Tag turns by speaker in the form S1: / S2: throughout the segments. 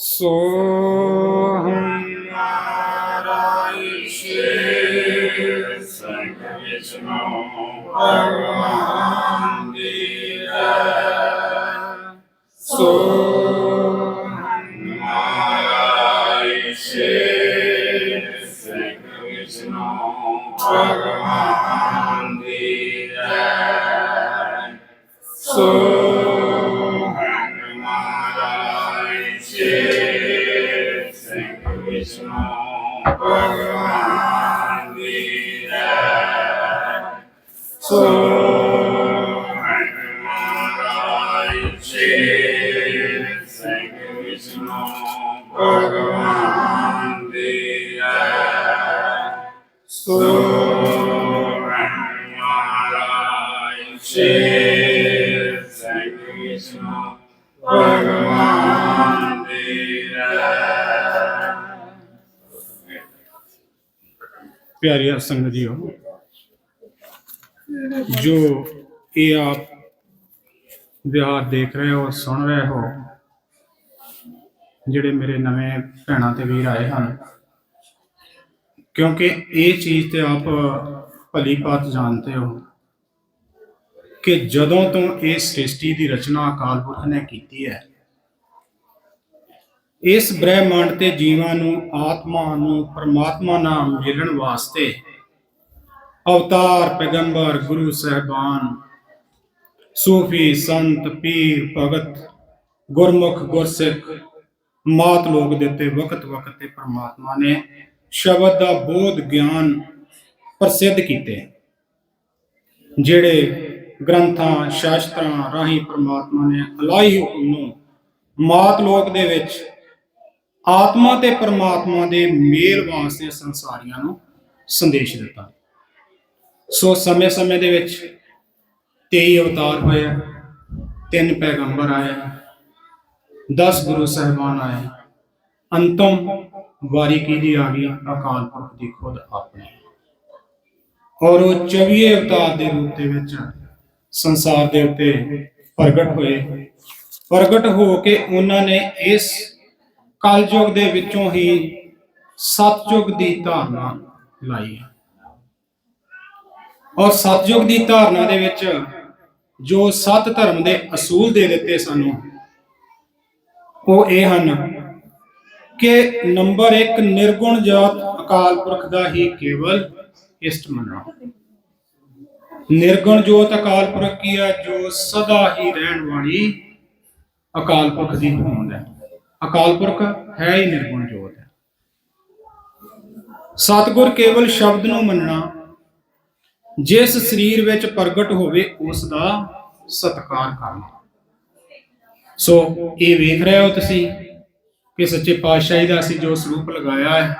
S1: ਸੋ ਹਮਾਰਾ ਵਿਸ਼ਨੂੰ ਭਗਵਾਨ ਦੀ ਹੈ ਸੋ ਹਮਾਰਾ ਈਸ਼ੇ ਸੰਗ ਵਿਸ਼ਨੂੰ ਭਗਵਾਨ ਦੀ ਹੈ
S2: ਪਿਆਰੀ ਸੰਗਤ ਜੀਓ ਜੋ ਇਹ ਆਪ ਵਿਹਾਰ ਦੇਖ ਰਹੇ ਹੋ ਸੁਣ ਰਹੇ ਹੋ ਜਿਹੜੇ ਮੇਰੇ ਨਵੇਂ ਭੈਣਾਂ ਤੇ ਵੀਰ ਆਏ ਹਨ। ਕਿਉਂਕਿ ਇਹ ਚੀਜ਼ ਤੇ ਆਪ ਭਲੀ ਭਾਤ ਜਾਣਦੇ ਹੋ ਕਿ ਜਦੋਂ ਤੋਂ ਇਹ ਸ੍ਰਿਸ਼ਟੀ ਦੀ ਰਚਨਾ ਅਕਾਲ ਪੁਰਖ ਨੇ ਕੀਤੀ ਹੈ, ਇਸ ਬ੍ਰਹਿਮੰਡ ਤੇ ਜੀਵਾਂ ਨੂੰ, ਆਤਮਾ ਨੂੰ, ਪਰਮਾਤਮਾ ਨਾਲ ਮਿਲਣ ਵਾਸਤੇ ਅਵਤਾਰ, ਪੈਗੰਬਰ, ਗੁਰੂ ਸਹਿਬਾਨ, ਸੂਫੀ, ਸੰਤ, ਪੀਰ, ਭਗਤ, ਗੁਰਮੁਖ, ਗੁਰਸਿੱਖ ਮਾਤ ਲੋਕ ਦੇ ਉੱਤੇ ਵਕਤ ਵਕਤ ਤੇ ਪਰਮਾਤਮਾ ਨੇ ਸ਼ਬਦ ਦਾ ਬੋਧ ਗਿਆਨ ਪ੍ਰਸਿੱਧ ਕੀਤੇ। ਜਿਹੜੇ ਗ੍ਰੰਥਾਂ, ਸ਼ਾਸਤਰਾਂ ਰਾਹੀਂ ਪਰਮਾਤਮਾ ਨੇ ਅਲਾਹੀ ਹੁਕਮ ਨੂੰ ਮਾਤ ਲੋਕ ਦੇ ਵਿੱਚ ਆਤਮਾ ਤੇ ਪਰਮਾਤਮਾ ਦੇ ਮੇਲ ਵਾਸਤੇ ਸੰਸਾਰੀਆਂ ਨੂੰ ਸੰਦੇਸ਼ ਦਿੱਤਾ। ਸੋ ਸਮੇਂ-ਸਮੇਂ ਦੇ ਵਿੱਚ 23 ਅਵਤਾਰ ਹੋਇਆ ਤਿੰਨ ਪੈਗੰਬਰ ਆਏ 10 ਗੁਰੂ ਸਾਹਿਬਾਨ ਆਏ। ਅੰਤਮ ਵਾਰੀ ਕਿਹਦੀ ਆ ਗਈ? ਅਕਾਲ ਪੁਰਖ ਦੀ ਖੁਦ ਆਪਣੀ। ਔਰ ਉਹ 24 ਅਵਤਾਰ ਦੇ ਰੂਪ ਦੇ ਵਿੱਚ ਸੰਸਾਰ ਦੇ ਉੱਤੇ ਪ੍ਰਗਟ ਹੋਏ। ਪ੍ਰਗਟ ਹੋ ਕੇ ਉਹਨਾਂ ਨੇ ਇਸ ਕਲਯੁਗ ਦੇ ਵਿੱਚੋਂ ਹੀ ਸਤਯੁਗ ਦੀ ਧਾਰਨਾ ਲਾਈ। ਔਰ ਸਤਯੁਗ ਦੀ ਧਾਰਨਾ ਦੇ ਵਿੱਚ ਜੋ ਸਤ ਧਰਮ ਦੇ ਅਸੂਲ ਦੇ ਦਿੱਤੇ ਸਾਨੂੰ ਉਹ ਇਹ ਹਨ ਕਿ ਨੰਬਰ 1 ਨਿਰਗੁਣ ਜਾਤ ਅਕਾਲ ਪੁਰਖ ਦਾ ਹੀ ਕੇਵਲ ਇਸ਼ਟ ਮੰਨਣਾ। ਨਿਰਗੁਣ ਜੋਤ ਅਕਾਲ ਪੁਰਖ ਕੀ ਹੈ? ਜੋ ਸਦਾ ਹੀ ਰਹਿਣ ਵਾਲੀ ਅਕਾਲ ਪੁਰਖ ਦੀ ਹੋਂਦ ਹੈ। ਅਕਾਲ ਪੁਰਖ ਹੈ ਹੀ ਨਿਰਗੁਣ ਜੋਤ ਹੈ। ਸਤਿਗੁਰ ਕੇਵਲ ਸ਼ਬਦ ਨੂੰ ਮੰਨਣਾ, ਜਿਸ ਸਰੀਰ ਵਿੱਚ ਪ੍ਰਗਟ ਹੋਵੇ ਉਸ ਦਾ ਸਤਿਕਾਰ ਕਰਨਾ। ਸੋ ਇਹ ਵੇਖ ਰਹੇ ਹੋ ਤੁਸੀਂ ਕਿ ਸੱਚੇ ਪਾਤਸ਼ਾਹੀ ਦਾ ਅਸੀਂ ਜੋ ਸਰੂਪ ਲਗਾਇਆ ਹੈ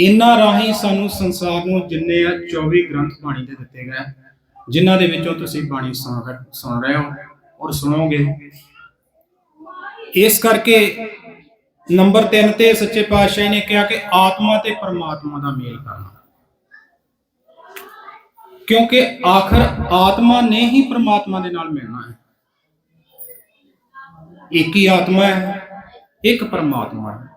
S2: ਇਨ੍ਹਾਂ ਰਾਹੀਂ ਸਾਨੂੰ ਸੰਸਾਰ ਨੂੰ ਜਿੰਨੇ ਆ 24 ਗ੍ਰੰਥ ਬਾਣੀ ਦੇ ਦਿੱਤੇ ਗਏ ਜਿਨ੍ਹਾਂ ਦੇ ਵਿੱਚੋਂ ਤੁਸੀਂ ਬਾਣੀ ਸੁਣ ਰਹੇ- ਸੁਣ ਰਹੇ ਹੋ ਔਰ ਸੁਣੋਗੇ। ਇਸ ਕਰਕੇ ਨੰਬਰ 3 ਤੇ ਸੱਚੇ ਪਾਤਸ਼ਾਹ ਨੇ ਕਿਹਾ ਕਿ ਆਤਮਾ ਤੇ ਪਰਮਾਤਮਾ ਦਾ ਮੇਲ ਕਰਨਾ। ਕਿਉਂਕਿ ਆਖਰ ਆਤਮਾ ਨੇ ਹੀ ਪਰਮਾਤਮਾ ਦੇ ਨਾਲ ਮਿਲਣਾ ਹੈ। ਇੱਕ ਹੀ ਆਤਮਾ ਹੈ, ਇੱਕ ਪਰਮਾਤਮਾ ਹੈ।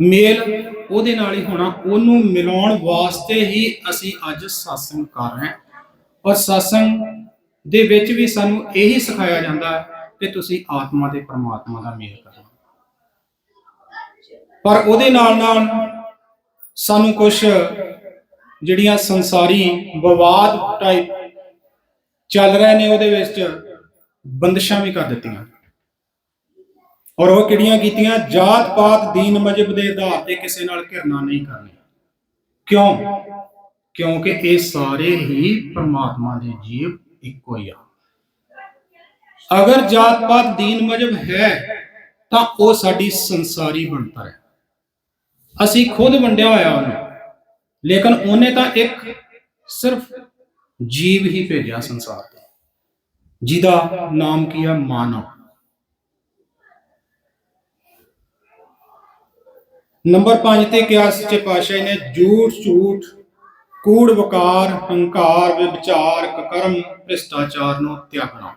S2: ਮੇਲ ਉਹਦੇ ਨਾਲ ਹੀ ਹੋਣਾ, ਉਹਨੂੰ ਮਿਲਾਉਣ ਵਾਸਤੇ ਹੀ ਅਸੀਂ ਅੱਜ satsang ਕਰ ਰਹੇ ਹਾਂ। ਔਰ satsang ਦੇ ਵਿੱਚ ਵੀ ਸਾਨੂੰ ਇਹੀ ਸਿਖਾਇਆ ਜਾਂਦਾ ਹੈ ਕਿ ਤੁਸੀਂ ਆਤਮਾ ਤੇ ਪਰਮਾਤਮਾ ਦਾ ਮੇਲ ਕਰੋ। ਪਰ ਉਹਦੇ ਨਾਲ ਨਾਲ ਸਾਨੂੰ ਕੁਝ ਜਿਹੜੀਆਂ ਸੰਸਾਰੀ ਵਿਵਾਦ ਟਾਈਪ ਚੱਲ ਰਹੇ ਨੇ ਉਹਦੇ ਵਿੱਚ ਬੰਦਸ਼ਾਂ ਵੀ ਕਰ ਦਿੱਤੀਆਂ। ਔਰ ਉਹ ਕਿਹੜੀਆਂ ਕੀਤੀਆਂ? ਜਾਤ ਪਾਤ ਦੀਨ ਮਜਬ ਦੇ ਆਧਾਰ ਤੇ ਕਿਸੇ ਨਾਲ ਘਿਰਣਾ ਨਹੀਂ ਕਰਨੀ। ਕਿਉਂ? ਕਿਉਂਕਿ ਇਹ ਸਾਰੇ ਹੀ ਪਰਮਾਤਮਾ ਦੇ ਜੀਵ ਇੱਕੋ ਹੀ ਆ। ਅਗਰ ਜਾਤ ਪਾਤ ਦੀਨ ਮਜਬ ਹੈ, ਤਾਂ ਉਹ ਸਾਡੀ ਸੰਸਾਰੀ ਬਣਤਾ ਹੈ। ਅਸੀਂ ਖੁਦ ਵੰਡਿਆ ਹੋਇਆ ਉਹਨੂੰ। ਲੇਕਿਨ ਉਹਨੇ ਤਾਂ ਇੱਕ ਸਿਰਫ ਜੀਵ ਹੀ ਭੇਜਿਆ ਸੰਸਾਰ ਤੇ। ਜਿਹਦਾ ਨਾਮ ਕੀ ਹੈ ਮਾਨਵ। ਨੰਬਰ 5 ਤੇ ਕਿਹਾ ਸੱਚੇ ਪਾਤਸ਼ਾਹ ਨੇ ਝੂਠ ਝੂਠ, ਕੂੜ, ਵਕਾਰ, ਹੰਕਾਰ ਵਿਚਾਰ ਕਰਮ ਭ੍ਰਿਸ਼ਟਾਚਾਰ ਨੂੰ ਤਿਆਗਣਾ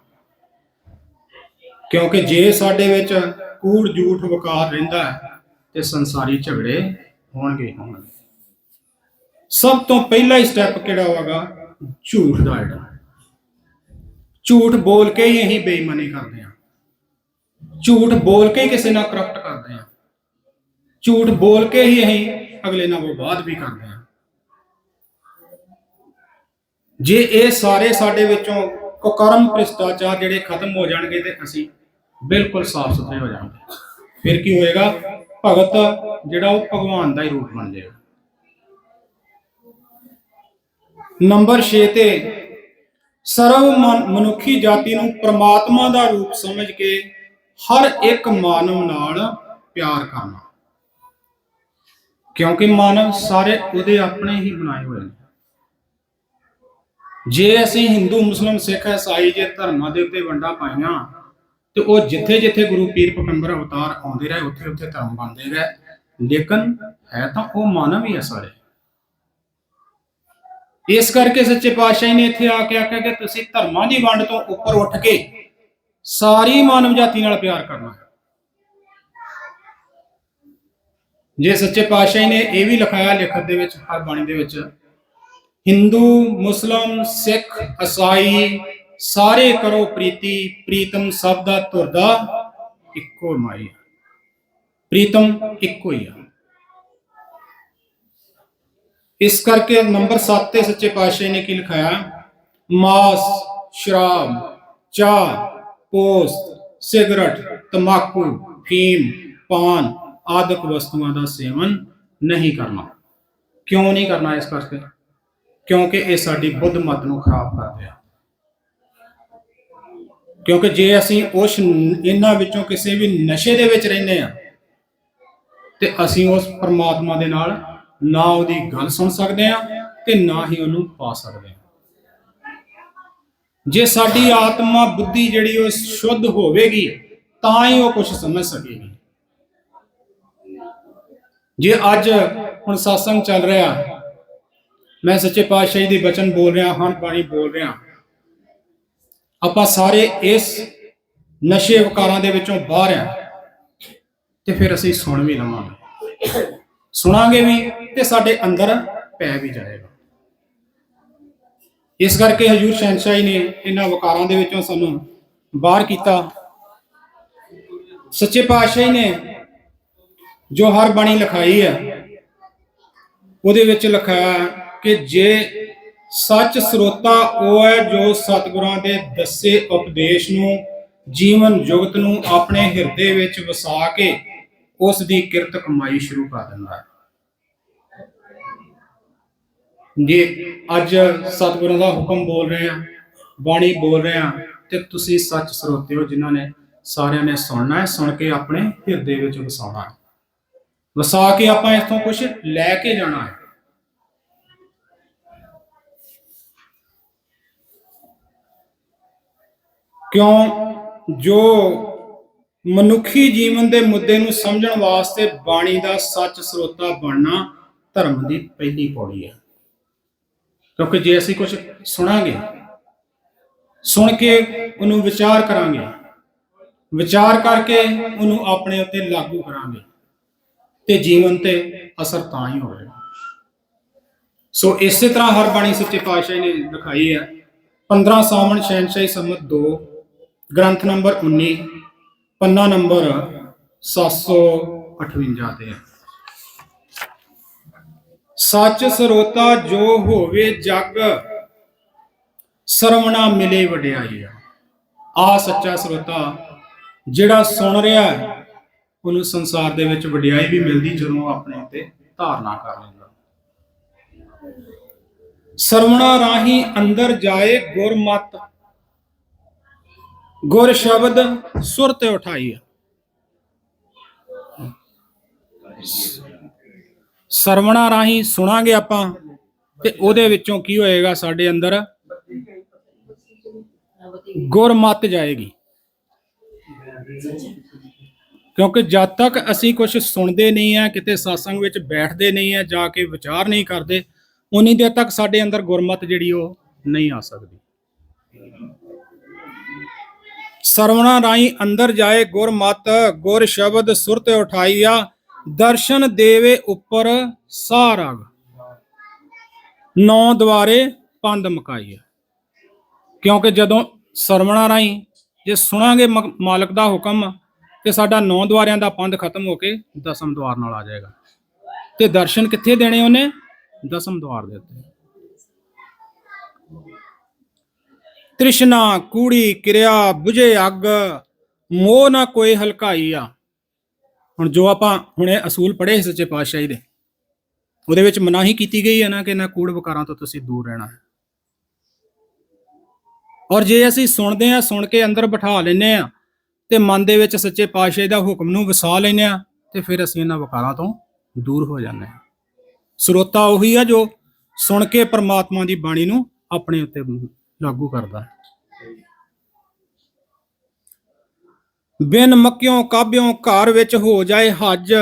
S2: ਕਿਉਂਕਿ ਜੇ ਸਾਡੇ ਵਿੱਚ ਕੂੜ ਝੂਠ ਵਕਾਰ ਰਹਿੰਦਾ ਹੈ, ਤੇ ਸੰਸਾਰੀ ਝਗੜੇ ਹੋਣਗੇ ਹੋਣਗੇ। ਸਭ ਤੋਂ ਪਹਿਲਾ ਸਟੈਪ ਕਿਹੜਾ ਹੋਗਾ ਝੂਠ ਦਾ ਜਿਹੜਾ। ਝੂਠ ਬੋਲ ਕੇ ਹੀ ਅਸੀਂ ਬੇਈਮਾਨੀ ਕਰਦੇ ਹਾਂ। ਝੂਠ ਬੋਲ ਕੇ ਕਿਸੇ ਨਾਲ ਕਰਪਟ ਕਰਦੇ ਹਾਂ। ਝੂਠ ਬੋਲ ਕੇ ਹੀ ਅਸੀਂ ਅਗਲੇ ਨਾਲ ਵਿਵਾਦ ਵੀ ਕਰਦੇ ਹਾਂ। ਜੇ ਇਹ ਸਾਰੇ ਸਾਡੇ ਵਿੱਚੋਂ ਕੁਕਰਮ ਭ੍ਰਿਸ਼ਟਾਚਾਰ ਜਿਹੜੇ ਖਤਮ ਹੋ ਜਾਣਗੇ ਤੇ ਅਸੀਂ ਬਿਲਕੁਲ ਸਾਫ਼ ਸੁਥਰੇ ਹੋ ਜਾਵਾਂਗੇ। ਫਿਰ ਕੀ ਹੋਏਗਾ? ਭਗਤ ਜਿਹੜਾ ਉਹ ਭਗਵਾਨ ਦਾ ਹੀ ਰੂਪ ਬਣ ਜਾਏਗਾ। ਨੰਬਰ 6 ਤੇ, ਸਰਵ ਮਨ- ਮਨੁੱਖੀ ਜਾਤੀ ਨੂੰ ਪ੍ਰਮਾਤਮਾ ਦਾ ਰੂਪ ਸਮਝ ਕੇ ਹਰ ਇੱਕ ਮਾਨਵ ਨਾਲ ਪਿਆਰ ਕਰਨਾ। ਕਿਉਂਕਿ ਮਾਨਵ ਸਾਰੇ ਉਹਦੇ ਆਪਣੇ ਹੀ ਬਣਾਏ ਹੋਏ ਨੇ। ਜੇ ਅਸੀਂ ਹਿੰਦੂ ਮੁਸਲਮ ਸਿੱਖ ਇਸਾਈ ਜੇ ਧਰਮਾਂ ਦੇ ਉੱਤੇ ਵੰਡਾ ਪਾਈਆਂ, ਤੇ ਉਹ ਜਿੱਥੇ ਜਿੱਥੇ ਗੁਰੂ ਪੀਰ ਪਕੰਬਰ ਅਵਤਾਰ ਆਉਂਦੇ ਰਹੇ ਉੱਥੇ ਉੱਥੇ ਧਰਮ ਬਣਦੇ ਰਹੇ, ਲੇਕਿਨ ਹੈ ਤਾਂ ਉਹ ਮਾਨਵ ਹੀ ਹੈ ਸਾਰੇ। ਇਸ ਕਰਕੇ ਸੱਚੇ ਪਾਤਸ਼ਾਹ ਨੇ ਇੱਥੇ ਆ ਕੇ ਆਖਿਆ ਕਿ ਤੁਸੀਂ ਧਰਮਾਂ ਦੀ ਵੰਡ ਤੋਂ ਉੱਪਰ ਉੱਠ ਕੇ ਸਾਰੀ ਮਾਨਵ ਜਾਤੀ ਨਾਲ ਪਿਆਰ ਕਰਨਾ ਹੈ। ਜੇ ਸੱਚੇ ਪਾਤਸ਼ਾਹ ਨੇ ਇਹ ਵੀ ਲਿਖਾਇਆ ਲਿਖਤ ਦੇ ਵਿੱਚ, ਹਰ ਬਾਣੀ ਦੇ ਵਿੱਚ, ਹਿੰਦੂ, ਮੁਸਲਮ, ਸਿੱਖ, ਈਸਾਈ, ਸਾਰੇ ਕਰੋ ਪ੍ਰੀਤੀ, ਪ੍ਰੀਤਮ ਸਭ ਦਾ ਤੁਰਦਾ ਇੱਕੋ ਮਾਈ ਪ੍ਰੀਤਮ ਇੱਕੋ ਹੀ ਆ। ਇਸ ਕਰਕੇ ਨੰਬਰ 7 ਤੇ ਸੱਚੇ ਪਾਤਸ਼ਾਹ ਨੇ ਕੀ ਲਿਖਾਇਆ? ਮਾਸ, ਸ਼ਰਾਬ, ਚਾਹ, ਪੋਸਤ, ਸਿਗਰਟ ਤਮਾਕੂ ਫੀਮ, ਪਾਨ। ਆਦਿਕ ਵਸਤੂਆਂ ਦਾ ਸੇਵਨ ਨਹੀਂ ਕਰਨਾ। ਕਿਉਂ ਨਹੀਂ ਕਰਨਾ ਇਸ ਕਰਕੇ? ਕਿਉਂਕਿ ਇਹ ਸਾਡੀ ਬੁੱਧ ਮਤ ਨੂੰ ਖਰਾਬ ਕਰਦੇ ਆ। ਕਿਉਂਕਿ ਜੇ ਅਸੀਂ ਉਸ ਇਹਨਾਂ ਵਿੱਚੋਂ ਕਿਸੇ ਵੀ ਨਸ਼ੇ ਦੇ ਵਿੱਚ ਰਹਿੰਦੇ ਆ, ਤੇ ਅਸੀਂ ਉਸ ਪਰਮਾਤਮਾ ਦੇ ਨਾਲ ਨਾ ਉਹਦੀ ਗੱਲ ਸੁਣ ਸਕਦੇ ਆ ਤੇ ਨਾ ਹੀ ਉਹਨੂੰ ਪਾ ਸਕਦੇ ਆ। ਜੇ ਸਾਡੀ ਆਤਮਾ, ਬੁੱਧੀ ਜਿਹੜੀ ਉਹ ਸ਼ੁੱਧ ਹੋਵੇਗੀ, ਤਾਂ ਹੀ ਉਹ ਕੁਝ ਸਮਝ ਸਕੇਗੀ। ਜੇ ਅੱਜ ਹੁਣ satsang ਚੱਲ ਰਿਹਾ, ਮੈਂ ਸੱਚੇ ਪਾਤਸ਼ਾਹ ਦੇ ਬਚਨ ਬੋਲ ਰਿਹਾ ਹਾਂ ਬਾਣੀ ਬੋਲ ਰਿਹਾ। ਆਪਾਂ ਸਾਰੇ ਇਸ ਨਸ਼ੇ ਵਿਕਾਰਾਂ ਦੇ ਵਿੱਚੋਂ ਬਾਹਰ ਆ, ਤੇ ਫਿਰ ਅਸੀਂ ਸੁਣ ਵੀ ਲਵਾਂਗੇ। ਸੁਣਾਂਗੇ ਵੀ ਤੇ ਸਾਡੇ ਅੰਦਰ ਪੈ ਵੀ ਜਾਏਗਾ। ਇਸ ਕਰਕੇ ਹਜੂਰ ਸ਼ਹਿਨशाही ਨੇ ਇਹਨਾਂ ਵਿਕਾਰਾਂ ਦੇ ਵਿੱਚੋਂ ਸਾਨੂੰ ਬਾਹਰ ਕੀਤਾ। ਸੱਚੇ ਪਾਤਸ਼ਾਹ ਨੇ ਜੋ ਹਰ ਬਾਣੀ ਲਿਖਾਈ ਹੈ, ਉਹਦੇ ਵਿੱਚ ਲਿਖਾਇਆ ਕਿ ਜੇ ਸੱਚ ਸਰੋਤਾ ਉਹ ਹੈ ਜੋ ਸਤਿਗੁਰਾਂ ਦੇ ਦੱਸੇ ਉਪਦੇਸ਼ ਨੂੰ, ਜੀਵਨ ਜੁਗਤ ਨੂੰ ਆਪਣੇ ਹਿਰਦੇ ਵਿੱਚ ਵਸਾ ਕੇ ਉਸ ਦੀ ਕਿਰਤ ਕਮਾਈ ਸ਼ੁਰੂ ਕਰ ਦਿੰਦਾ ਹੈ। ਜੇ ਅੱਜ ਸਤਿਗੁਰਾਂ ਦਾ ਹੁਕਮ ਬੋਲ ਰਹੇ ਆ ਬਾਣੀ ਬੋਲ ਰਹੇ ਆ ਤੇ ਤੁਸੀਂ ਸੱਚ ਸਰੋਤੇ ਹੋ ਜਿਨ੍ਹਾਂ ਨੇ ਸਾਰਿਆਂ ਨੇ ਸੁਣਨਾ ਹੈ, ਸੁਣ ਕੇ ਆਪਣੇ ਹਿਰਦੇ ਵਿੱਚ ਵਸਾਉਣਾ ਹੈ। ਵਸਾ ਕੇ ਆਪਾਂ ਇੱਥੋਂ ਕੁਝ ਲੈ ਕੇ ਜਾਣਾ ਹੈ। ਕਿਉਂ? ਜੋ ਮਨੁੱਖੀ ਜੀਵਨ ਦੇ ਮੁੱਦੇ ਨੂੰ ਸਮਝਣ ਵਾਸਤੇ ਬਾਣੀ ਦਾ ਸੱਚ ਸਰੋਤਾ ਬਣਨਾ ਧਰਮ ਦੀ ਪਹਿਲੀ ਪੌੜੀ ਹੈ। ਕਿਉਂਕਿ ਜੇ ਅਸੀਂ ਕੁਝ ਸੁਣਾਂਗੇ, ਸੁਣ ਕੇ ਉਹਨੂੰ ਵਿਚਾਰ ਕਰਾਂਗੇ, ਵਿਚਾਰ ਕਰਕੇ ਉਹਨੂੰ ਆਪਣੇ ਉੱਤੇ ਲਾਗੂ ਕਰਾਂਗੇ ਤੇ ਜੀਵਨ ਤੇ ਅਸਰ ਤਾਂ ਹੀ ਹੋਵੇਗਾ। ਸੋ ਇਸੇ ਤਰ੍ਹਾਂ ਹਰ ਬਾਣੀ ਸੱਚੇ ਪਾਤਸ਼ਾਹ ਨੇ ਦਿਖਾਈ ਹੈ। 15 ਸਾਵਣ ਸ਼ਹਿਨशाही ਸੰਮਤ 2 ਗ੍ਰੰਥ ਨੰਬਰ 19 ਪੰਨਾ ਨੰਬਰ 758 ਤੇ ਹੈ। ਸੱਚ ਸਰੋਤਾ ਜੋ ਹੋਵੇ ਜਗ, ਸਰਵਣਾ ਮਿਲੇ ਵਡਿਆਈ ਆ। ਆ ਸੱਚਾ ਸਰੋਤਾ ਜਿਹੜਾ ਸੁਣ ਰਿਹਾ ਹੈ ਉਹਨੂੰ ਸੰਸਾਰ ਦੇ ਵਿੱਚ ਵਡਿਆਈ ਵੀ ਮਿਲਦੀ ਜਦੋਂ ਉਹ ਆਪਣੇ ਉੱਤੇ ਧਾਰਨਾ ਕਰ ਲੈਂਦਾ। ਸਰਵਣਾ ਰਾਹੀਂ ਅੰਦਰ ਜਾਏ ਗੁਰਮਤ। ਗੁਰ ਸ਼ਬਦ ਸੁਰ ਤੇ ਉਠਾਈ ਸਰਵਣਾ ਰਾਹੀਂ ਸੁਣਾਂਗੇ ਆਪਾਂ ਤੇ ਉਹਦੇ ਵਿੱਚੋਂ ਕੀ ਹੋਏਗਾ ਸਾਡੇ ਅੰਦਰ? ਗੁਰਮਤ ਜਾਏਗੀ। ਕਿਉਂਕਿ ਜਦ ਤੱਕ ਅਸੀਂ ਕੁਝ ਸੁਣਦੇ ਨਹੀਂ ਆ, ਕਿਤੇ satsang ਵਿੱਚ ਬੈਠਦੇ ਨਹੀਂ ਆ, ਜਾ ਕੇ ਵਿਚਾਰ ਨਹੀਂ ਕਰਦੇ, ਉਨੀ ਦੇਰ ਤੱਕ ਸਾਡੇ ਅੰਦਰ ਗੁਰਮਤ ਜਿਹੜੀ ਉਹ ਨਹੀਂ ਆ ਸਕਦੀ। ਸਰਵਣਾ ਰਾਈ ਅੰਦਰ ਜਾਏ ਗੁਰ ਮਤ ਗੁਰ ਸ਼ਬਦ ਸੁਰਤ ਉਠਾਈਆ, ਦਰਸ਼ਨ ਦੇਵੇ ਉੱਪਰ ਸਾਰਗ। ਨੌ ਦੁਆਰੇ ਪੰਦ ਮਕਾਈਆ। ਕਿਉਂਕਿ ਜਦੋਂ ਸਰਵਣਾ ਰਾਈ ਜੇ ਸੁਣਾਂਗੇ ਮ- ਮਾਲਕ ਦਾ ਹੁਕਮ ਤੇ ਸਾਡਾ ਨੌ ਦੁਆਰਿਆਂ ਦਾ ਪੰਧ ਖਤਮ ਹੋ ਕੇ ਦਸਮ ਦੁਆਰ ਨਾਲ ਆ ਜਾਏਗਾ। ਤੇ ਦਰਸ਼ਨ ਕਿੱਥੇ ਦੇਣੇ ਉਹਨੇ? ਦਸਮ ਦੁਆਰ ਦੇ ਉੱਤੇ। ਤ੍ਰਿਸ਼ਨਾ, ਕੂੜੀ, ਕਿਰਿਆ 부ਝੇ ਅੱਗ, ਮੋਹ ਨਾ ਕੋਈ ਹਲਕਾਈ ਆ। ਹੁਣ ਜੋ ਆਪਾਂ ਹੁਣੇ ਅਸੂਲ ਪੜ੍ਹੇ ਸੀ ਸੱਚੇ ਪਾਤਸ਼ਾਹੀ ਦੇ, ਉਹਦੇ ਵਿੱਚ ਮਨਾਹੀ ਕੀਤੀ ਗਈ ਹੈ ਨਾ ਕਿ ਨਾ ਕੂੜ ਵਕਾਰਾਂ ਤੋਂ ਤੁਸੀਂ ਦੂਰ ਰਹਿਣਾ ਹੈ। ਔਰ ਜੇ ਅਸੀਂ ਸੁਣਦੇ ਆ ਸੁਣ ਕੇ ਅੰਦਰ ਬਿਠਾ ਲੈਨੇ ਆ ਤੇ ਮਨ ਦੇ ਵਿੱਚ ਸੱਚੇ ਪਾਤਸ਼ਾਹ ਦਾ ਹੁਕਮ ਨੂੰ ਵਸਾ ਲੈਨੇ ਆ ਤੇ ਫਿਰ ਅਸੀਂ ਇਹਨਾਂ ਵਿਕਾਰਾਂ ਤੋਂ ਦੂਰ ਹੋ ਜਾਂਦੇ ਆ ਸਰੋਤਾ ਉਹੀ ਆ ਜੋ ਸੁਣ ਕੇ ਪ੍ਰਮਾਤਮਾ ਦੀ ਬਾਣੀ ਨੂੰ ਆਪਣੇ ਉੱਤੇ ਲਾਗੂ ਕਰਦਾ ਹੈ। ਬਿਨ ਮੱਕਿਓਂ ਕਾਬਿਓਂ ਘਰ ਵਿੱਚ ਹੋ ਜਾਏ ਹੱਜ,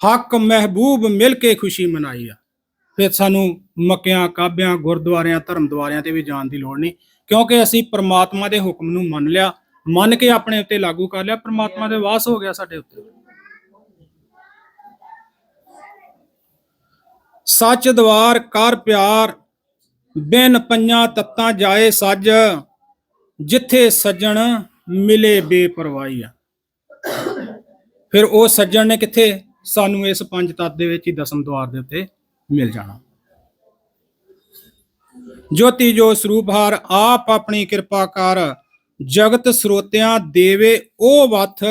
S2: ਹੱਕ ਮਹਿਬੂਬ ਮਿਲ ਕੇ ਖੁਸ਼ੀ ਮਨਾਈ ਆ। ਫਿਰ ਸਾਨੂੰ ਮੱਕਿਆਂ, ਕਾਬਿਆਂ, ਗੁਰਦੁਆਰਿਆਂ, ਧਰਮ ਦੁਆਰਿਆਂ ਤੇ ਵੀ ਜਾਣ ਦੀ ਲੋੜ ਨਹੀਂ, ਕਿਉਂਕਿ ਅਸੀਂ ਪਰਮਾਤਮਾ ਦੇ ਹੁਕਮ ਨੂੰ ਮੰਨ ਲਿਆ ਮੰਨ ਕੇ ਆਪਣੇ ਉੱਤੇ ਲਾਗੂ ਕਰ ਲਿਆ, ਪ੍ਰਮਾਤਮਾ ਦੇ ਵਾਸ ਹੋ ਗਿਆ ਸਾਡੇ ਉੱਤੇ। ਸੱਚ ਦਵਾਰ, ਕਰ ਪਿਆਰ, ਬਿਨ ਪੰਜਾਂ ਤੱਤਾਂ ਜਾਏ ਸੱਜ, ਜਿੱਥੇ ਸੱਜਣ ਮਿਲੇ ਬੇਪਰਵਾਹੀ ਆ। ਫਿਰ ਉਹ ਸੱਜਣ ਨੇ ਕਿੱਥੇ? ਸਾਨੂੰ ਇਸ ਪੰਜ ਤੱਤ ਦੇ ਵਿੱਚ ਹੀ ਦਸਮ ਦਵਾਰ ਦੇ ਉੱਤੇ ਮਿਲ ਜਾਣਾ। ਜੋਤੀ ਜੋ ਸਰੂਪ ਹਾਰ, ਆਪ ਆਪਣੀ ਕਿਰਪਾ ਕਰ ਜਗਤ ਸਰੋਤਿਆਂ ਦੇਵੇ ਉਹ ਵਥ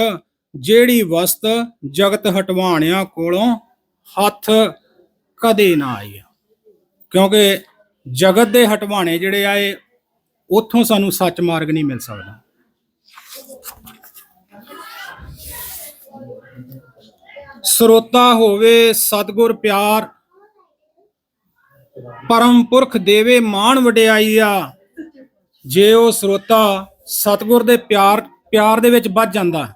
S2: ਜਿਹੜੀ ਵਸਤ ਜਗਤ ਹਟਵਾਣਿਆਂ ਕੋਲੋਂ ਹੱਥ ਕਦੇ ਨਾ ਆਈ ਆ। ਕਿਉਂਕਿ ਜਗਤ ਦੇ ਹਟਵਾਣੇ ਜਿਹੜੇ ਆਏ, ਉੱਥੋਂ ਸਾਨੂੰ ਸੱਚ ਮਾਰਗ ਨਹੀਂ ਮਿਲ ਸਕਦਾ ਸਰੋਤਾ ਹੋਵੇ ਸਤਗੁਰ ਪਿਆਰ, ਪਰਮ ਪੁਰਖ ਦੇਵੇ ਮਾਣ ਵਡਿਆਈ ਆ ਜੇ ਉਹ ਸਰੋਤਾ ਸਤਗੁਰ ਦੇ ਪਿਆਰ ਪਿਆਰ ਦੇ ਵਿੱਚ ਵੱਜ ਜਾਂਦਾ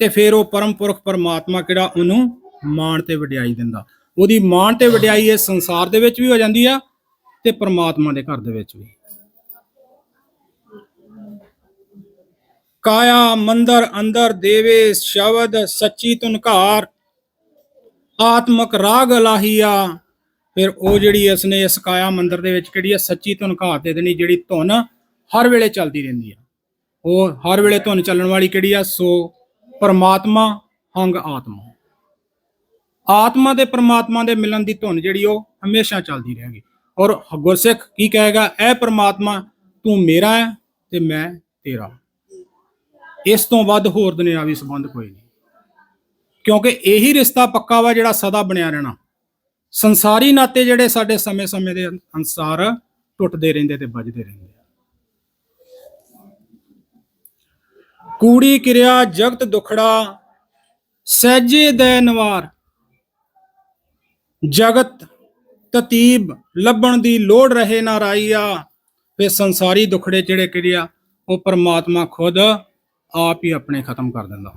S2: ਤੇ ਫਿਰ ਉਹ ਪਰਮ ਪੁਰਖ ਪਰਮਾਤਮਾ ਕਿਹੜਾ? ਉਹਨੂੰ ਮਾਣ ਤੇ ਵਡਿਆਈ ਦਿੰਦਾ। ਉਹਦੀ ਮਾਣ ਤੇ ਵਡਿਆਈ ਇਸ ਸੰਸਾਰ ਦੇ ਵਿੱਚ ਵੀ ਹੋ ਜਾਂਦੀ ਆ ਤੇ ਪਰਮਾਤਮਾ ਦੇ ਘਰ ਦੇ ਵਿੱਚ ਵੀ। ਕਾਇਆ ਮੰਦਰ ਅੰਦਰ ਦੇਵੇ ਸ਼ਬਦ ਸੱਚੀ ਤੁਨਕਾਰ ਆਤਮਕ ਰਾਗ ਲਾਹੀਆ। ਫਿਰ ਉਹ ਜਿਹੜੀ ਇਸਨੇ ਇਸ ਕਾਇਆ ਮੰਦਰ ਦੇ ਵਿੱਚ ਕਿਹੜੀ ਹੈ ਸੱਚੀ ਤੁਨਕਾਰ ਦੇ ਦੇਣੀ, ਜਿਹੜੀ ਧੁਨ ਹਰ ਵੇਲੇ ਚੱਲਦੀ ਰਹਿੰਦੀ ਆ। ਉਹ ਹਰ ਵੇਲੇ ਧੁਨ ਚੱਲਣ ਵਾਲੀ ਕਿਹੜੀ ਆ? ਸੋ ਪਰਮਾਤਮਾ ਹੰਗ ਆਤਮਾ। ਆਤਮਾ ਤੇ ਪਰਮਾਤਮਾ ਦੇ ਮਿਲਣ ਦੀ ਧੁਨ ਜਿਹੜੀ ਉਹ ਹਮੇਸ਼ਾ ਚੱਲਦੀ ਰਹੇਗੀ। ਔਰ ਗੁਰਸਿੱਖ ਕੀ ਕਹੇਗਾ? ਐ ਪਰਮਾਤਮਾ, ਤੂੰ ਮੇਰਾ ਹੈ ਤੇ ਮੈਂ ਤੇਰਾ। ਇਸ ਤੋਂ ਵੱਧ ਹੋਰ ਦੁਨਿਆਵੀ ਸੰਬੰਧ ਕੋਈ ਨਹੀਂ। ਕਿਉਂਕਿ ਇਹੀ ਰਿਸ਼ਤਾ ਪੱਕਾ ਵਾ ਜਿਹੜਾ ਸਦਾ ਬਣਿਆ ਰਹਿਣਾ। ਸੰਸਾਰੀ ਨਾਤੇ ਜਿਹੜੇ ਸਾਡੇ ਸਮੇਂ-ਸਮੇਂ ਦੇ ਅਨੁਸਾਰ ਟੁੱਟਦੇ ਰਹਿੰਦੇ ਤੇ ਵੱਜਦੇ ਰਹਿੰਦੇ। ਕੂੜੀ ਕਿਰਿਆ, ਜਗਤ ਦੁਖੜਾ, ਸਹਿਜੇ ਦੇ ਨਵਾਰ। ਜਗਤ ਤਤੀਬ, ਲੱਭਣ ਦੀ ਲੋੜ ਰਹੇ ਨਾ ਰਾਈਆ। ਫੇ ਸੰਸਾਰੀ ਦੁਖੜੇ ਜਿਹੜੇ ਕਿਰਿਆ, ਉਹ ਪਰਮਾਤਮਾ ਖੁਦ ਆਪ ਹੀ ਆਪਣੇ ਖਤਮ ਕਰ ਦਿੰਦਾ।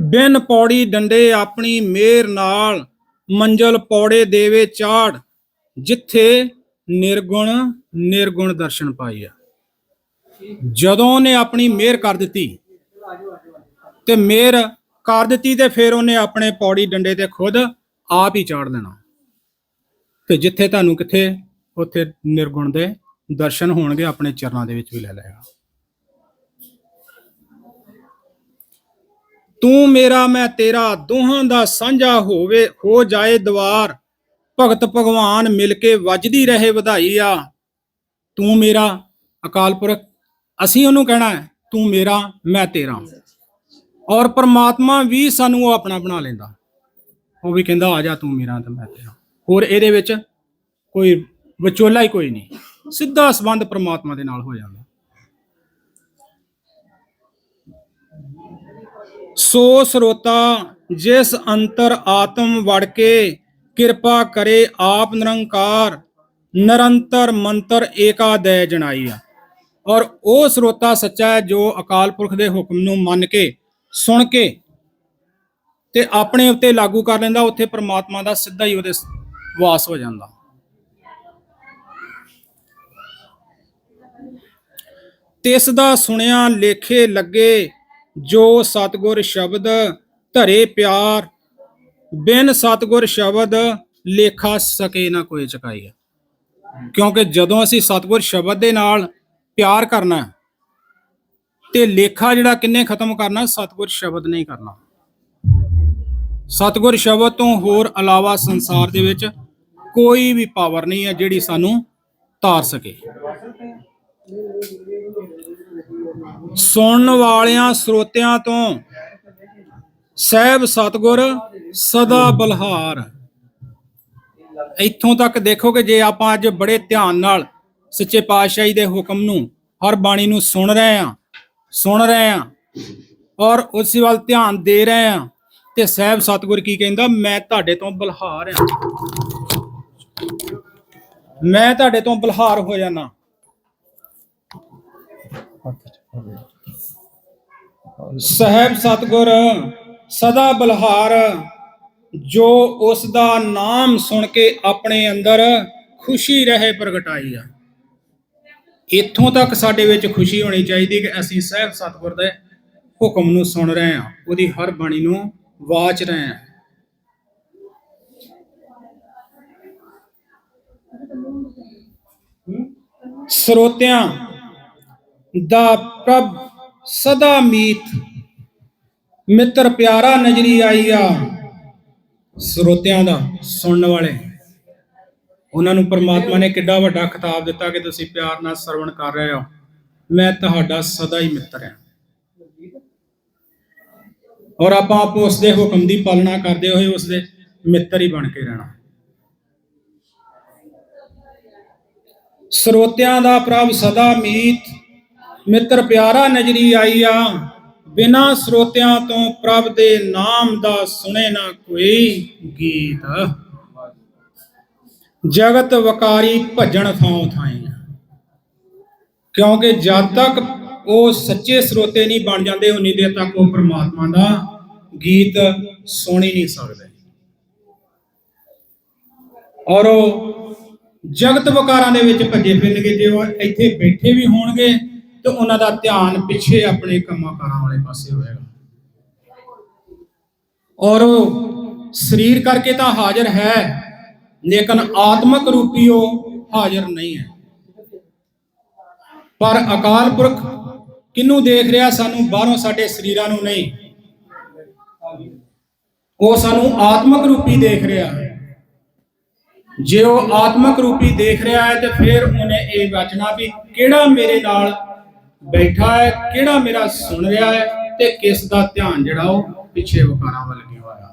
S2: ਬਿਨ ਪੌੜੀ ਡੰਡੇ ਆਪਣੀ ਮੇਰ ਨਾਲ, ਮੰਜ਼ਲ ਪੌੜੇ ਦੇਵੇ ਚਾੜ ਜਿੱਥੇ ਨਿਰਗੁਣ ਨਿਰਗੁਣ ਦਰਸ਼ਨ ਪਾਈਆ। ਜਦੋਂ ਉਹਨੇ ਆਪਣੀ ਮਿਹਰ ਕਰ ਦਿੱਤੀ, ਤੇ ਮਿਹਰ ਕਰ ਦਿੱਤੀ ਤੇ ਫਿਰ ਉਹਨੇ ਆਪਣੇ ਪੌੜੀ ਡੰਡੇ ਤੇ ਖੁਦ ਆਪ ਹੀ ਚਾੜ ਦੇਣਾ ਤੇ ਜਿੱਥੇ ਤੁਹਾਨੂੰ ਕਿੱਥੇ ਉੱਥੇ ਨਿਰਗੁਣ ਦੇ ਦਰਸ਼ਨ ਹੋਣਗੇ, ਆਪਣੇ ਚਰਨਾਂ ਦੇ ਵਿੱਚ ਵੀ ਲੈ ਲਏਗਾ ਤੂੰ ਮੇਰਾ, ਮੈਂ ਤੇਰਾ, ਦੋਹਾਂ ਦਾ ਸਾਂਝਾ ਹੋਵੇ, ਹੋ ਜਾਏ ਦਵਾਰ। ਭਗਤ ਭਗਵਾਨ ਮਿਲ ਕੇ ਵੱਜਦੀ ਰਹੇ ਵਧਾਈ ਆ। ਤੂੰ ਮੇਰਾ ਅਕਾਲ ਪੁਰਖ ਅਸੀਂ ਉਹਨੂੰ ਕਹਿਣਾ ਹੈ, ਤੂੰ ਮੇਰਾ, ਮੈਂ ਤੇਰਾ। ਔਰ ਪਰਮਾਤਮਾ ਵੀ ਸਾਨੂੰ ਉਹ ਆਪਣਾ ਬਣਾ ਲੈਂਦਾ। ਉਹ ਵੀ ਕਹਿੰਦਾ, ਆ ਜਾ ਤੂੰ ਮੇਰਾ ਤੇ ਮੈਂ ਤੇਰਾ। ਹੋਰ ਇਹਦੇ ਵਿੱਚ ਕੋਈ ਵਿਚੋਲਾ ਹੀ ਕੋਈ ਨਹੀਂ। ਸਿੱਧਾ ਸੰਬੰਧ ਪਰਮਾਤਮਾ ਦੇ ਨਾਲ ਹੋ ਜਾਂਦਾ। ਸੋ ਸਰੋਤਾ, ਜਿਸ ਅੰਤਰ ਆਤਮ ਵੜ ਕੇ ਕਿਰਪਾ ਕਰੇ, ਆਪ ਨਿਰੰਕਾਰ, ਨਿਰੰਤਰ ਮੰਤਰ ਏਕਾ ਦੇ ਜਣਾਈ ਆ। ਔਰ ਉਹ ਸਰੋਤਾ ਸੱਚਾ ਹੈ ਜੋ ਅਕਾਲ ਪੁਰਖ ਦੇ ਹੁਕਮ ਨੂੰ ਮੰਨ ਕੇ, ਸੁਣ ਕੇ ਤੇ ਆਪਣੇ ਉੱਤੇ ਲਾਗੂ ਕਰ ਲੈਂਦਾ, ਉੱਥੇ ਪ੍ਰਮਾਤਮਾ ਦਾ ਸਿੱਧਾ ਹੀ ਉਹਦੇ ਵਾਸ ਹੋ ਜਾਂਦਾ। ਤਿਸ ਦਾ ਸੁਣਿਆ, ਲੇਖੇ ਲੱਗੇ ਜੋ ਸਤਗੁਰ ਸ਼ਬਦ ਧਰੇ ਪਿਆਰ, ਬਿਨ ਸਤਗੁਰ ਸ਼ਬਦ ਲੇਖਾ ਸਕੇ ਨਾ ਕੋਈ ਚਕਾਈ ਕਿਉਂਕਿ ਜਦੋਂ ਅਸੀਂ ਸਤਗੁਰ ਸ਼ਬਦ ਦੇ ਨਾਲ ਪਿਆਰ ਕਰਨਾ ਤੇ ਲੇਖਾ ਜਿਹੜਾ ਕਿੰਨੇ ਖਤਮ ਕਰਨਾ ਸਤਗੁਰ ਸ਼ਬਦ ਨਹੀਂ ਕਰਨਾ। ਸਤਗੁਰ ਸ਼ਬਦ ਤੋਂ ਹੋਰ ਇਲਾਵਾ ਸੰਸਾਰ ਦੇ ਵਿੱਚ ਕੋਈ ਵੀ ਪਾਵਰ ਨਹੀਂ ਹੈ ਜਿਹੜੀ ਸਾਨੂੰ ਤਾਰ ਸਕੇ। ਸੁਣਨ ਵਾਲਿਆਂ ਸਰੋਤਿਆਂ ਤੋਂ ਸਹਿਬ ਸਤਗੁਰ ਸਦਾ ਬਲਹਾਰ। ਇੱਥੋਂ ਤੱਕ ਦੇਖੋ ਕਿ ਜੇ ਆਪਾਂ ਅੱਜ ਬੜੇ ਧਿਆਨ ਨਾਲ ਸੱਚੇ ਪਾਤਸ਼ਾਹੀ ਦੇ ਹੁਕਮ ਨੂੰ ਹਰ ਬਾਣੀ ਨੂੰ ਸੁਣ ਰਹੇ ਹਾਂ, ਸੁਣ ਰਹੇ ਹਾਂ ਔਰ ਉਸ ਵੱਲ ਧਿਆਨ ਦੇ ਰਹੇ ਹਾਂ। ਤੇ ਸਹਿਬ ਸਤਗੁਰ ਕੀ ਕਹਿੰਦਾ, ਮੈਂ ਤੁਹਾਡੇ ਤੋਂ ਬਲਹਾਰ ਹਾਂ। ਮੈਂ ਤੁਹਾਡੇ ਤੋਂ ਬਲਹਾਰ ਹੋ ਜਾਣਾ ਸਹਿਬ ਸਤਗੁਰ ਸਦਾ ਬਲਹਾਰ, ਜੋ ਉਸ ਦਾ ਨਾਮ ਸੁਣ ਕੇ ਆਪਣੇ ਅੰਦਰ ਖੁਸ਼ੀ ਰਹੇ ਪ੍ਰਗਟਾਈ ਆ। ਇੱਥੋਂ ਤੱਕ ਸਾਡੇ ਵਿੱਚ ਖੁਸ਼ੀ ਹੋਣੀ ਚਾਹੀਦੀ ਕਿ ਅਸੀਂ ਸਹਿਬ ਸਤਗੁਰ ਦੇ ਹੁਕਮ ਨੂੰ ਸੁਣ ਰਹੇ ਹਾਂ, ਉਹਦੀ ਹਰ ਬਾਣੀ ਨੂੰ ਵਾਚ ਰਹੇ ਹਾਂ। ਸਰੋਤਿਆਂ ਦਾ ਪ੍ਰਭ ਸਦਾ ਮੀਤ, ਮਿੱਤਰ ਪਿਆਰਾ ਨਜ਼ਰੀ ਆਈਆ ਸਰੋਤਿਆਂ ਦਾ ਸੁਣਨ ਵਾਲੇ ਉਹਨਾਂ ਨੂੰ ਪਰਮਾਤਮਾ ਨੇ ਕਿੱਡਾ ਵੱਡਾ ਖਿਤਾਬ ਦਿੱਤਾ ਕਿ ਤੁਸੀਂ ਪਿਆਰ ਨਾਲ ਸਰਵਣ ਕਰ ਰਹੇ ਹੋ। ਮੈਂ ਤੁਹਾਡਾ ਸਦਾ ਹੀ ਮਿੱਤਰ ਹਾਂ। ਔਰ ਆਪਾਂ ਆਪ ਉਸ ਦੇ ਹੁਕਮ ਦੀ ਪਾਲਣਾ ਕਰਦੇ ਹੋਏ ਉਸ ਦੇ ਮਿੱਤਰ ਹੀ ਬਣ ਕੇ ਰਹਿਣਾ। ਸਰੋਤਿਆਂ ਦਾ ਪ੍ਰਭ ਸਦਾ ਮੀਤ, ਮਿੱਤਰ ਪਿਆਰਾ ਨਜ਼ਰੀ ਆਈਆ ਬਿਨਾ ਸਰੋਤਿਆਂ ਤੋਂ ਪ੍ਰਭ ਦੇ ਨਾਮ ਦਾ ਸੁਣੇ ਨਾ ਕੋਈ ਗੀਤ। ਜਗਤ ਵਕਾਰੀ ਭਜਣ ਥਾਂ ਥਾਈ। ਕਿਉਂਕਿ ਜਦ ਤੱਕ ਉਹ ਸੱਚੇ ਸਰੋਤੇ ਨਹੀਂ ਬਣ ਜਾਂਦੇ, ਉਨੀ ਦੇਰ ਤੱਕ ਉਹ ਪ੍ਰਮਾਤਮਾ ਦਾ ਗੀਤ ਸੁਣ ਹੀ ਨਹੀਂ ਸਕਦੇ। ਔਰ ਉਹ ਜਗਤ ਵਕਾਰਾਂ ਦੇ ਵਿੱਚ ਭੱਜੇ ਫਿਰਨਗੇ, ਜੇ ਉਹ ਇੱਥੇ ਬੈਠੇ ਵੀ ਹੋਣਗੇ, ਤੇ ਉਹਨਾਂ ਦਾ ਧਿਆਨ ਪਿੱਛੇ ਆਪਣੇ ਕੰਮਾਂ ਕਾਰਾਂ ਵਾਲੇ ਪਾਸੇ ਹੋਏਗਾ। ਔਰ ਉਹ ਸਰੀਰ ਕਰਕੇ ਤਾਂ ਹਾਜ਼ਰ ਹੈ ਲੇਕਿਨ ਆਤਮਕ ਰੂਪੀ ਉਹ ਹਾਜ਼ਰ ਨਹੀਂ ਹੈ। ਪਰ ਅਕਾਲ ਪੁਰਖ ਕਿਨੂੰ ਦੇਖ ਰਿਹਾ ਸਾਨੂੰ ਬਾਹਰੋਂ ਸਾਡੇ ਸਰੀਰਾਂ ਨੂੰ ਨਹੀਂ। ਉਹ ਸਾਨੂੰ ਆਤਮਕ ਰੂਪੀ ਦੇਖ ਰਿਹਾ। ਜੇ ਉਹ ਆਤਮਕ ਰੂਪੀ ਦੇਖ ਰਿਹਾ ਹੈ ਤੇ ਫਿਰ ਉਹਨੇ ਇਹ ਵਚਨਾ ਵੀ ਕਿਹੜਾ ਮੇਰੇ ਨਾਲ ਬੈਠਾ ਹੈ, ਕਿਹੜਾ ਮੇਰਾ ਸੁਣ ਰਿਹਾ ਹੈ ਤੇ ਕਿਸ ਦਾ ਧਿਆਨ ਜਿਹੜਾ ਉਹ ਪਿੱਛੇ ਵਕਾਰਾਂ ਵੱਲ ਗਿਆ ਹੋਇਆ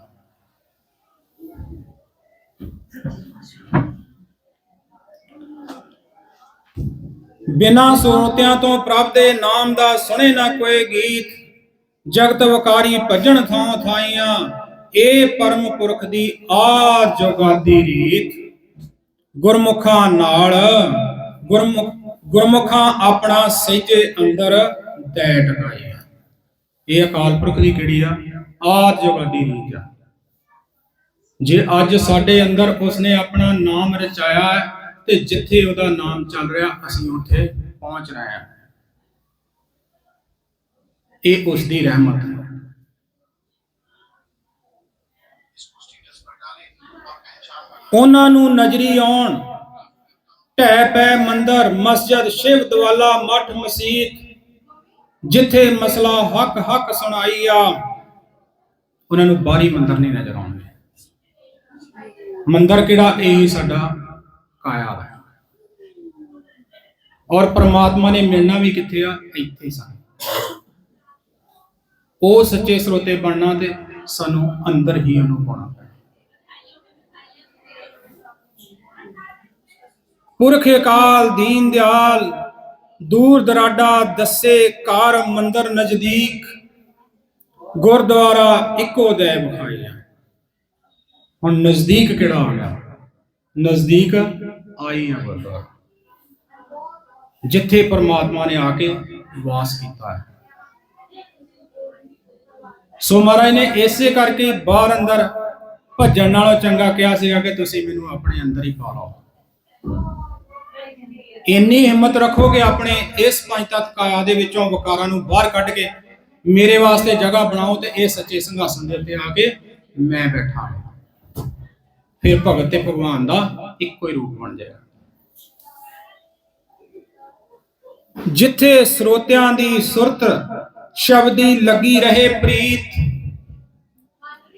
S2: ਬਿਨਾ ਸਰੋਤਿਆਂ ਤੋਂ ਪ੍ਰਭ ਦੇ ਨਾਮ ਦਾ ਸੁਣੇ ਨਾ ਕੋਈ ਗੀਤ, ਜਗਤ ਵਕਾਰੀ ਭਜਣ ਥਾਂ ਥਾਈਆਂ, ਇਹ ਪਰਮ ਪੁਰਖ ਦੀ ਆ ਜੋਗਾਦੀ ਰੀਤ। ਗੁਰਮੁਖਾਂ ਨਾਲ, ਗੁਰਮੁਖ, ਗੁਰਮੁਖਾਂ ਆਪਣਾ ਸਹਿਜੇ ਅੰਦਰ ਦੈ ਟਕਾਇਆ ਇਹ ਅਕਾਲ ਪੁਰਖ ਦੀ ਕਿਹੜੀ ਆ? ਆਦ ਜੋਗਾਦੀ ਰੀਤ ਆ। ਜੇ ਅੱਜ ਸਾਡੇ ਅੰਦਰ ਉਸਨੇ ਆਪਣਾ ਨਾਮ ਰਚਾਇਆ ਹੈ, ਤੇ ਜਿੱਥੇ ਉਹਦਾ ਨਾਮ ਚੱਲ ਰਿਹਾ, ਅਸੀਂ ਉੱਥੇ ਪਹੁੰਚ ਰਹੇ ਹਾਂ। ਇਹ ਉਸ ਦੀ ਰਹਿਮਤ ਹੈ। ਉਹਨਾਂ ਨੂੰ ਨਜ਼ਰੀ ਆਉਣ, ਢਹਿ ਪੈ ਮੰਦਰ, ਮਸਜਿਦ, ਸ਼ਿਵ ਦਵਾਲਾ, ਮਠ ਮਸੀਤ, ਜਿੱਥੇ ਮਸਲਾ ਹੱਕ ਹੱਕ ਸੁਣਾਈ ਆ, ਉਹਨਾਂ ਨੂੰ ਬਾਹਰੀ ਮੰਦਰ ਨਹੀਂ ਨਜ਼ਰ ਆਉਣਗੇ ਮੰਦਰ ਕਿਹੜਾ? ਇਹ ਸਾਡਾ ਕਾਇਆ ਹੈ। ਔਰ ਪ੍ਰਮਾਤਮਾ ਨੇ ਮਿਲਣਾ ਵੀ ਕਿੱਥੇ ਆ? ਇੱਥੇ ਹੀ ਸਾਨੂੰ। ਉਹ ਸੱਚੇ ਸਰੋਤੇ ਬਣਨਾ ਤੇ ਸਾਨੂੰ ਅੰਦਰ ਹੀ ਉਹਨੂੰ ਪਾਉਣਾ ਪੁਰਖ ਅਕਾਲ, ਦੀਨ ਦਿਆਲ, ਦੂਰ ਦਰਾਡਾ ਦੱਸੇ ਕਾਰ ਮੰਦਰ ਨਜ਼ਦੀਕ, ਗੁਰਦੁਆਰਾ ਇੱਕੋ ਦੇ ਵਿਖਾਇਆ ਹੁਣ ਨਜ਼ਦੀਕ ਕਿਹੜਾ ਆ ਗਿਆ? ਨਜ਼ਦੀਕ ਆਈ ਆ। ਗੁਰਦੁਆਰਾ ਜਿੱਥੇ ਪਰਮਾਤਮਾ ਨੇ ਆ ਕੇ ਵਾਸ ਕੀਤਾ ਹੈ। ਸੋ ਮਹਾਰਾਜ ਨੇ ਇਸੇ ਕਰਕੇ ਬਾਹਰ ਅੰਦਰ ਭੱਜਣ ਨਾਲੋਂ ਚੰਗਾ ਕਿਹਾ ਸੀਗਾ ਕਿ ਤੁਸੀਂ ਮੈਨੂੰ ਆਪਣੇ ਅੰਦਰ ਹੀ ਪਾ ਲਓ। ਇੰਨੀ ਹਿੰਮਤ ਰੱਖੋ ਕਿ ਆਪਣੇ ਇਸ ਪੰਜ ਤੱਤ ਕਾਇਆ ਦੇ ਵਿੱਚੋਂ ਵਿਕਾਰਾਂ ਨੂੰ ਬਾਹਰ ਕੱਢ ਕੇ ਮੇਰੇ ਵਾਸਤੇ ਜਗ੍ਹਾ ਬਣਾਓ ਤੇ ਇਹ ਸੱਚੇ ਸਿੰਘਾਸਨ ਦੇ ਉੱਤੇ ਆ ਕੇ ਮੈਂ ਬੈਠਾ ਹਾਂ। ਫਿਰ ਭਗਤ ਤੇ ਭਗਵਾਨ ਦਾ ਇੱਕੋ ਹੀ ਰੂਪ ਬਣ ਜਾਏਗਾ। ਜਿੱਥੇ ਸਰੋਤਿਆਂ ਦੀ ਸੁਰਤ ਸ਼ਬਦੀ ਲੱਗੀ ਰਹੇ ਪ੍ਰੀਤ,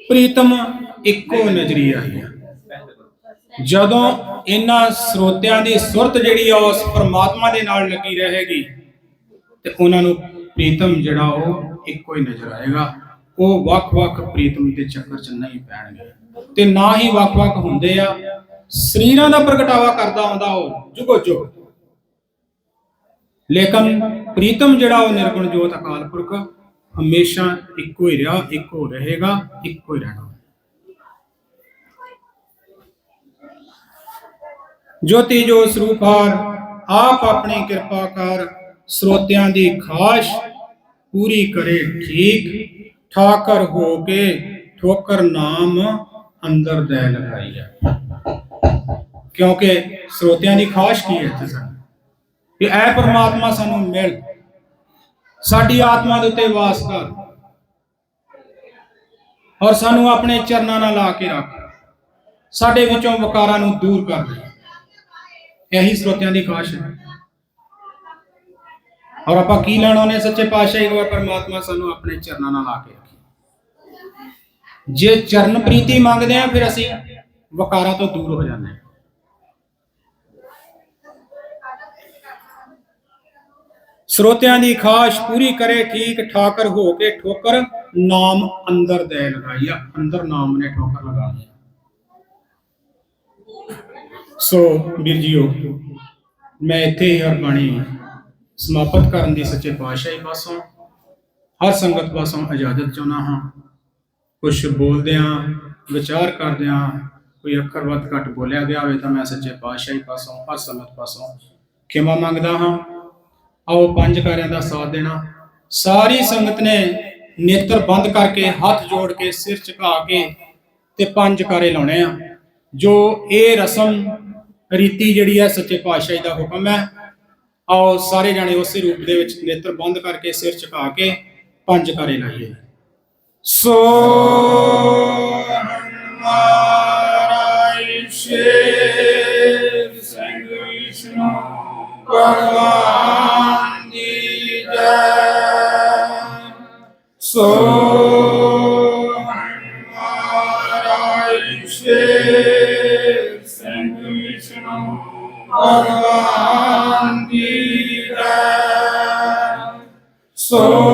S2: ਪ੍ਰੀਤਮ ਇੱਕੋ ਨਜ਼ਰੀ ਆਈ ਆ। ਜਦੋਂ ਇਹਨਾਂ ਸਰੋਤਿਆਂ ਦੀ ਸੁਰਤ ਜਿਹੜੀ ਆ, ਉਸ ਪਰਮਾਤਮਾ ਦੇ ਨਾਲ ਲੱਗੀ ਰਹੇਗੀ, ਤੇ ਉਹਨਾਂ ਨੂੰ ਪ੍ਰੀਤਮ ਜਿਹੜਾ ਉਹ ਇੱਕੋ ਹੀ ਨਜ਼ਰ ਆਏਗਾ। ਉਹ ਵੱਖ-ਵੱਖ ਪ੍ਰੀਤਮ ਦੇ ਚੱਕਰ ਚ ਨਹੀਂ ਪੈਣਗੇ। ਤੇ ਨਾ ਹੀ ਵੱਖ-ਵੱਖ ਹੁੰਦੇ ਆ। ਸਰੀਰਾਂ ਦਾ ਪ੍ਰਗਟਾਵਾ ਕਰਦਾ ਆਉਂਦਾ ਉਹ, ਜੁਗੋ ਜੁਗ। ਲੇਕਿਨ ਪ੍ਰੀਤਮ ਜਿਹੜਾ ਉਹ ਨਿਰਗੁਣ ਜੋਤ ਅਕਾਲ ਪੁਰਖ, ਹਮੇਸ਼ਾ ਇੱਕੋ ਹੀ ਰਿਹਾ, ਇੱਕੋ ਰਹੇਗਾ, ਇੱਕੋ ਹੀ ਰਹਿਣਾ। ਜੋਤੀ ਜੋ ਸਰੂਪਾਰ ਆਪ ਆਪਣੀ ਕਿਰਪਾ ਕਰ ਸਰੋਤਿਆਂ ਦੀ ਖਾਸ਼ ਪੂਰੀ ਕਰੇ ਠੀਕ। ਠਾਕਰ ਹੋ ਕੇ ਠੋਕਰ ਨਾਮ ਅੰਦਰ ਦੇ ਲਗਾਈ ਹੈ ਕਿਉਂਕਿ ਸਰੋਤਿਆਂ ਦੀ ਖਾਸ਼ ਕੀ ਹੈ ਇੱਥੇ ਸਾਨੂੰ? ਕਿ ਐ ਪਰਮਾਤਮਾ ਸਾਨੂੰ ਮਿਲ। ਸਾਡੀ ਆਤਮਾ ਦੇ ਉੱਤੇ ਵਾਸ ਕਰ। ਔਰ ਸਾਨੂੰ ਆਪਣੇ ਚਰਨਾਂ ਨਾਲ ਲਾ ਕੇ ਰੱਖ। ਸਾਡੇ ਵਿੱਚੋਂ ਵਕਾਰਾਂ ਨੂੰ ਦੂਰ ਕਰ ਦੇ। ਇਹੀ ਸਰੋਤਿਆਂ ਦੀ ਖਾਸ਼ ਹੈ। ਔਰ ਆਪਾਂ ਕੀ ਲੈਣਾ ਉਹਨੇ? ਸੱਚੇ ਪਾਤਸ਼ਾਹੀ ਕੋਲ ਪਰਮਾਤਮਾ ਸਾਨੂੰ ਆਪਣੇ ਚਰਨਾਂ ਨਾਲ ਲਾ ਕੇ ਰੱਖੇ। ਜੇ ਚਰਨ ਪ੍ਰੀਤੀ ਮੰਗਦੇ ਆ, ਫਿਰ ਅਸੀਂ ਵਕਾਰਾਂ ਤੋਂ ਦੂਰ ਹੋ ਜਾਂਦੇ ਹਾਂ ਸਰੋਤਿਆਂ ਦੀ ਖਾਸ਼ ਪੂਰੀ ਕਰੇ ਠੀਕ ਠਾਕਰ ਹੋ ਕੇ ਠੋਕਰ, ਨਾਮ ਅੰਦਰ ਦੇ ਲਗਾਈਆ ਅੰਦਰ ਨਾਮ ਨੇ ਠੋਕਰ ਲਗਾ ਲਿਆ ਸੋ ਵੀਰ ਜੀਓ, ਮੈਂ ਇੱਥੇ ਹੀ ਹਰਬਾਣੀ ਸਮਾਪਤ ਕਰਨ ਦੀ ਸੱਚੇ ਪਾਤਸ਼ਾਹੀ ਪਾਸੋਂ, ਹਰ ਸੰਗਤ ਪਾਸੋਂ ਇਜਾਜ਼ਤ ਚਾਹੁੰਦਾ ਹਾਂ। ਕੁਝ ਬੋਲਦਿਆਂ, ਵਿਚਾਰ ਕਰਦਿਆਂ, ਕੋਈ ਅੱਖਰ ਵੱਧ ਘੱਟ ਬੋਲਿਆ ਗਿਆ ਹੋਵੇ ਤਾਂ ਮੈਂ ਸੱਚੇ ਪਾਤਸ਼ਾਹੀ ਪਾਸੋਂ ਹਰ ਸੰਗਤ ਪਾਸੋਂ ਖਿਮਾ ਮੰਗਦਾ ਹਾਂ। ਆਓ ਪੰਜ ਕਾਰਿਆਂ ਦਾ ਸਾਥ ਦੇਣਾ। ਸਾਰੀ ਸੰਗਤ ਨੇ ਨੇਤਰ ਬੰਦ ਕਰਕੇ ਹੱਥ ਜੋੜ ਕੇ ਸਿਰ ਝੁਕਾ ਕੇ ਤੇ ਪੰਜ ਕਾਰੇ ਲਾਉਣੇ ਆ। ਜੋ ਇਹ ਰਸਮ ਰੀਤੀ ਜਿਹੜੀ ਹੈ ਸੱਚੇ ਪਾਤਸ਼ਾਹੀ ਦਾ ਹੁਕਮ ਹੈ, ਆਓ ਸਾਰੇ ਜਾਣੇ ਉਸੇ ਰੂਪ ਦੇ ਵਿੱਚ ਨੇਤਰ ਬੰਦ ਕਰਕੇ ਸਿਰ ਝੁਕਾ ਕੇ ਪੰਜ ਕਾਰੇ ਲਾਈਏ। ਸੋ
S1: ਮਹਾਰਾਜ ਸ਼ਿਵ ਸਿੰਘ ਵਿਸ਼ਨੂੰ ਭਗਵਾਨ ਦੀ ਜੈ ਸੋ ਮਹਾਰਾਜ ਸ਼ਿਵ ਸਿੰਘ ਵਿਸ਼ਨੂੰ ਭਗਵਾਨ ਦੀ ਜੈ ਸੋ